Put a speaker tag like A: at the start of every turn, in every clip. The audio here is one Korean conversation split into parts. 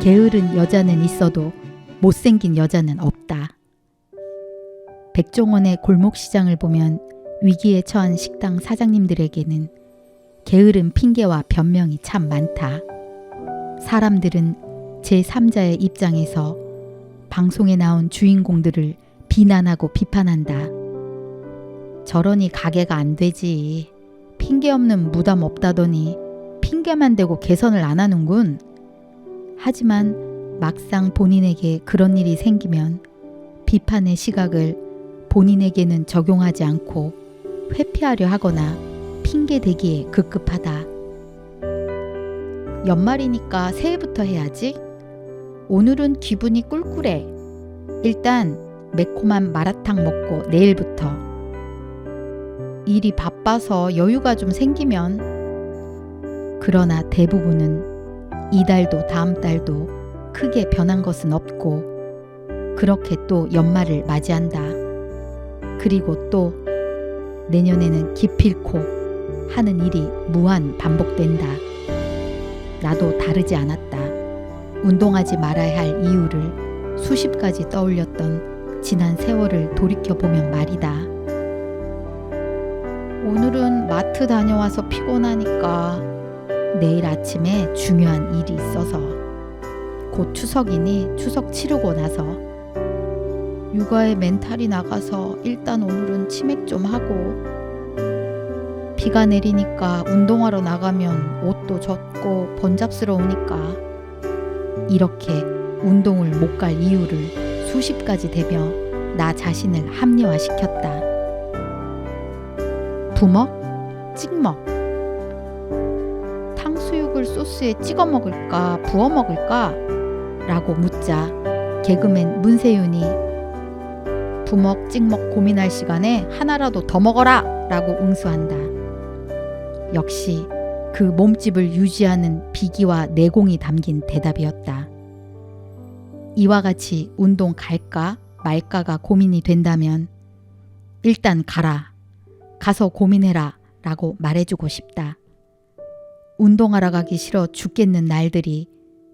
A: 게으른 여자는 있어도 못생긴 여자는 없다. 백종원의 골목시장을 보면 위기에 처한 식당 사장님들에게는 게으른 핑계와 변명이 참 많다. 사람들은 제3자의 입장에서 방송에 나온 주인공들을 비난하고 비판한다. 저러니 가게가 안 되지. 핑계 없는 무덤 없다더니 핑계만 대고 개선을 안 하는군. 하지만 막상 본인에게 그런 일이 생기면 비판의 시각을 본인에게는 적용하지 않고 회피하려 하거나 핑계 대기에 급급하다. 연말이니까 새해부터 해야지. 오늘은 기분이 꿀꿀해. 일단 매콤한 마라탕 먹고 내일부터. 일이 바빠서 여유가 좀 생기면. 그러나 대부분은 이달도 다음 달도 크게 변한 것은 없고, 그렇게 또 연말을 맞이한다. 그리고 또 내년에는 기필코 하는 일이 무한 반복된다. 나도 다르지 않았다. 운동하지 말아야 할 이유를 수십 가지 떠올렸던 지난 세월을 돌이켜보면 말이다. 오늘은 마트 다녀와서 피곤하니까 내일 아침에 중요한 일이 있어서 곧 추석이니 추석 치르고 나서 육아에 멘탈이 나가서 일단 오늘은 치맥 좀 하고 비가 내리니까 운동하러 나가면 옷도 젖고 번잡스러우니까 이렇게 운동을 못 갈 이유를 수십 가지 대며 나 자신을 합리화시켰다. 부먹? 찍먹? 소스에 찍어 먹을까, 부어 먹을까? 라고 묻자 개그맨 문세윤이 부먹, 찍먹 고민할 시간에 하나라도 더 먹어라! 라고 응수한다. 역시 그 몸집을 유지하는 비기와 내공이 담긴 대답이었다. 이와 같이 운동 갈까 말까가 고민이 된다면 일단 가라. 가서 고민해라. 라고 말해주고 싶다. 운동하러 가기 싫어 죽겠는 날들이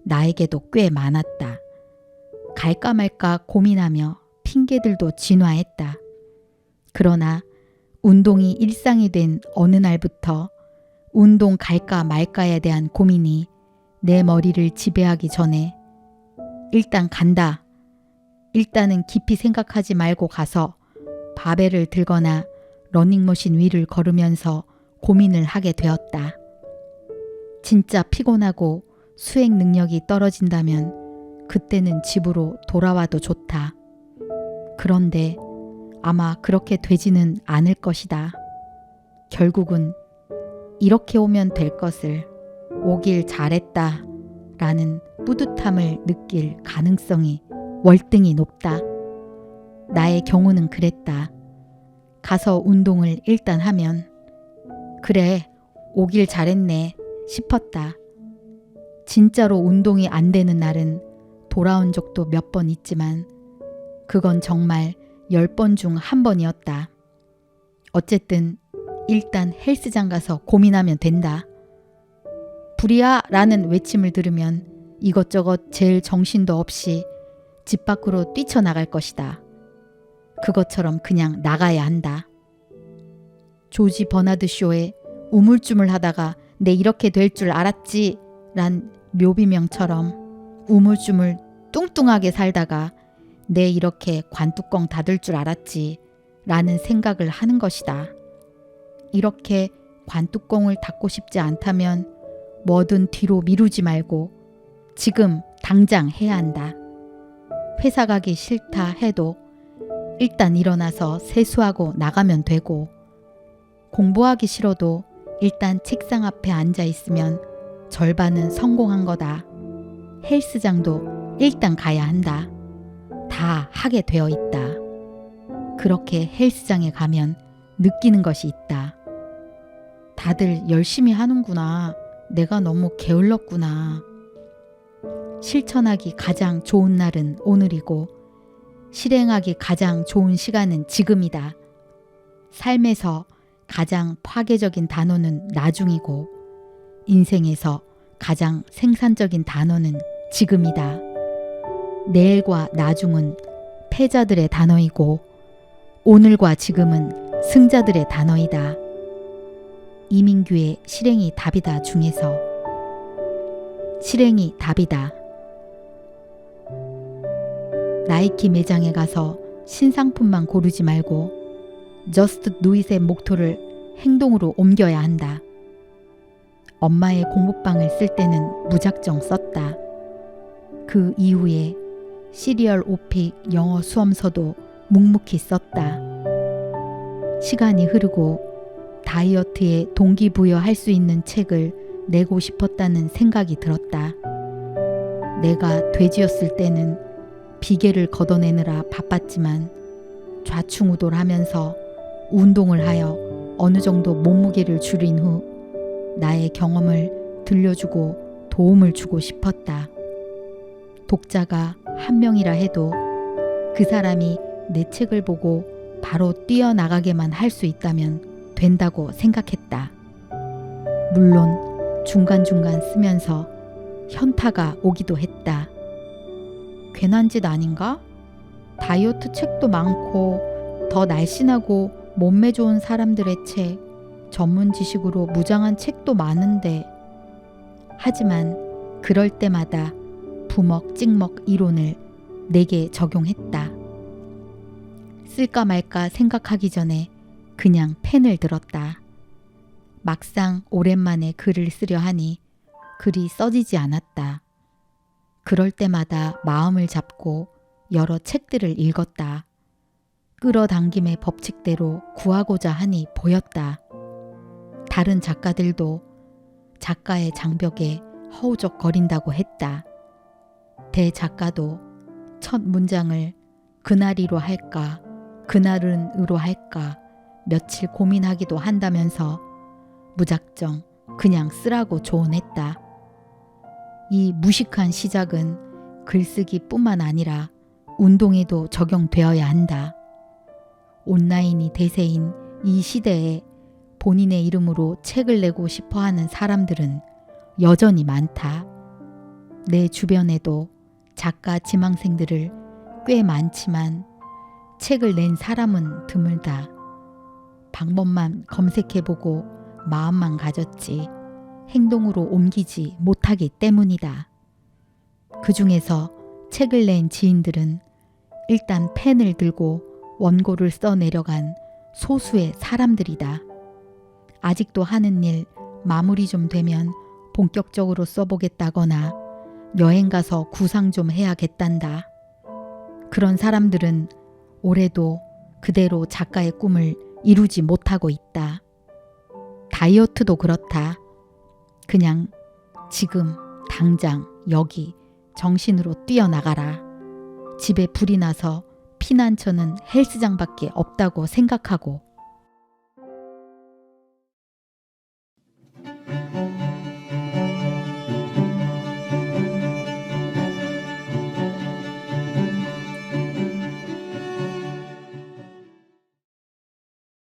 A: 나에게도 꽤 많았다. 갈까 말까 고민하며 핑계들도 진화했다. 그러나 운동이 일상이 된 어느 날부터 운동 갈까 말까에 대한 고민이 내 머리를 지배하기 전에 일단 간다. 일단은 깊이 생각하지 말고 가서 바벨을 들거나 러닝머신 위를 걸으면서 고민을 하게 되었다. 진짜 피곤하고 수행 능력이 떨어진다면 그때는 집으로 돌아와도 좋다. 그런데 아마 그렇게 되지는 않을 것이다. 결국은 이렇게 오면 될 것을 오길 잘했다 라는 뿌듯함을 느낄 가능성이 월등히 높다. 나의 경우는 그랬다. 가서 운동을 일단 하면 그래 오길 잘했네 싶었다. 진짜로 운동이 안 되는 날은 돌아온 적도 몇 번 있지만 그건 정말 열번중 한 번이었다. 어쨌든 일단 헬스장 가서 고민하면 된다. 불이야 라는 외침을 들으면 이것저것 제일 정신도 없이 집 밖으로 뛰쳐나갈 것이다. 그것처럼 그냥 나가야 한다. 조지 버나드 쇼에 우물쭈물 하다가 내 이렇게 될 줄 알았지 란 묘비명처럼 우물쭈물 뚱뚱하게 살다가 내 이렇게 관뚜껑 닫을 줄 알았지 라는 생각을 하는 것이다. 이렇게 관뚜껑을 닫고 싶지 않다면 뭐든 뒤로 미루지 말고 지금 당장 해야 한다. 회사 가기 싫다 해도 일단 일어나서 세수하고 나가면 되고 공부하기 싫어도 일단 책상 앞에 앉아 있으면 절반은 성공한 거다. 헬스장도 일단 가야 한다. 다 하게 되어 있다. 그렇게 헬스장에 가면 느끼는 것이 있다. 다들 열심히 하는구나. 내가 너무 게을렀구나. 실천하기 가장 좋은 날은 오늘이고, 실행하기 가장 좋은 시간은 지금이다. 삶에서 가장 파괴적인 단어는 나중이고, 인생에서 가장 생산적인 단어는 지금이다. 내일과 나중은 패자들의 단어이고 오늘과 지금은 승자들의 단어이다. 이민규의 실행이 답이다 중에서 실행이 답이다. 나이키 매장에 가서 신상품만 고르지 말고 저스트 누잇의 목토를 행동으로 옮겨야 한다. 엄마의 공부방을 쓸 때는 무작정 썼다. 그 이후에 시리얼 오픽 영어 수험서도 묵묵히 썼다. 시간이 흐르고 다이어트에 동기부여할 수 있는 책을 내고 싶었다는 생각이 들었다. 내가 돼지였을 때는 비계를 걷어내느라 바빴지만 좌충우돌하면서 운동을 하여 어느 정도 몸무게를 줄인 후 나의 경험을 들려주고 도움을 주고 싶었다. 독자가 한 명이라 해도 그 사람이 내 책을 보고 바로 뛰어나가게만 할 수 있다면 된다고 생각했다. 물론 중간중간 쓰면서 현타가 오기도 했다. 괜한 짓 아닌가? 다이어트 책도 많고 더 날씬하고 몸매 좋은 사람들의 책, 전문 지식으로 무장한 책도 많은데 하지만 그럴 때마다 부먹 찍먹 이론을 내게 적용했다. 쓸까 말까 생각하기 전에 그냥 펜을 들었다. 막상 오랜만에 글을 쓰려 하니 글이 써지지 않았다. 그럴 때마다 마음을 잡고 여러 책들을 읽었다. 끌어당김의 법칙대로 구하고자 하니 보였다. 다른 작가들도 작가의 장벽에 허우적거린다고 했다. 대작가도 첫 문장을 그날이로 할까, 그날은으로 할까, 며칠 고민하기도 한다면서 무작정 그냥 쓰라고 조언했다. 이 무식한 시작은 글쓰기뿐만 아니라 운동에도 적용되어야 한다. 온라인이 대세인 이 시대에 본인의 이름으로 책을 내고 싶어 하는 사람들은 여전히 많다. 내 주변에도 작가 지망생들을 꽤 많지만 책을 낸 사람은 드물다. 방법만 검색해보고 마음만 가졌지 행동으로 옮기지 못하기 때문이다. 그 중에서 책을 낸 지인들은 일단 펜을 들고 원고를 써 내려간 소수의 사람들이다. 아직도 하는 일 마무리 좀 되면 본격적으로 써보겠다거나 여행 가서 구상 좀 해야겠단다. 그런 사람들은 올해도 그대로 작가의 꿈을 이루지 못하고 있다. 다이어트도 그렇다. 그냥 지금 당장 여기 정신으로 뛰어나가라. 집에 불이 나서 피난처는 헬스장밖에 없다고 생각하고